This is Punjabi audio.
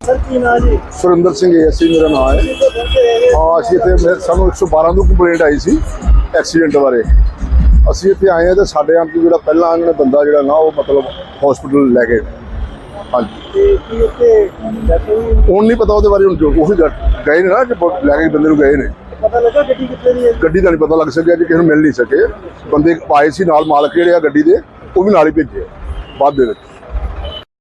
ਸਰ ਕੀ ਨਾਂ ਜੀ? ਸੁਰਿੰਦਰ ਸਿੰਘ ਐਸੀ ਮੇਰਾ ਨਾਮ ਹੈ। ਹਾਂ ਅਸੀਂ ਇੱਥੇ ਮੈਂ- ਸਾਨੂੰ 112 ਤੋਂ ਕੰਪਲੇਂਟ ਆਈ ਸੀ ਐਕਸੀਡੈਂਟ ਬਾਰੇ। ਅਸੀਂ ਇੱਥੇ ਆਏ ਹਾਂ ਤੇ ਸਾਡੇ ਆਣ ਕੇ ਜਿਹੜਾ ਪਹਿਲਾਂ ਇਹਨਾਂ ਬੰਦਾ ਜਿਹੜਾ ਨਾ ਉਹ ਮਤਲਬ ਹਸਪੀਟਲ ਲੈ ਗਏ। ਹਾਂਜੀ। ਹੁਣ ਨਹੀਂ ਪਤਾ ਉਹਦੇ ਬਾਰੇ ਹੁਣ ਜੋ ਉਹ ਗਏ ਨੇ ਨਾ ਲੈ ਕੇ ਬੰਦੇ ਨੂੰ ਗਏ ਨੇ। ਪਤਾ ਲੱਗਾ ਗੱਡੀ ਕਿੱਥੇ ਦੀ ਹੈ ਗੱਡੀ ਦਾ ਨਹੀਂ ਪਤਾ ਲੱਗ ਸਕਿਆ ਜੀ ਕਿਸੇ ਨੂੰ ਮਿਲ ਨਹੀਂ ਸਕੇ। ਬੰਦੇ ਆਏ ਸੀ ਨਾਲ ਮਾਲਕ ਜਿਹੜੇ ਆ ਗੱਡੀ ਦੇ ਉਹ ਵੀ ਨਾਲ ਹੀ ਭੇਜੇ ਬਾਅਦ ਦੇ ਵਿੱਚ।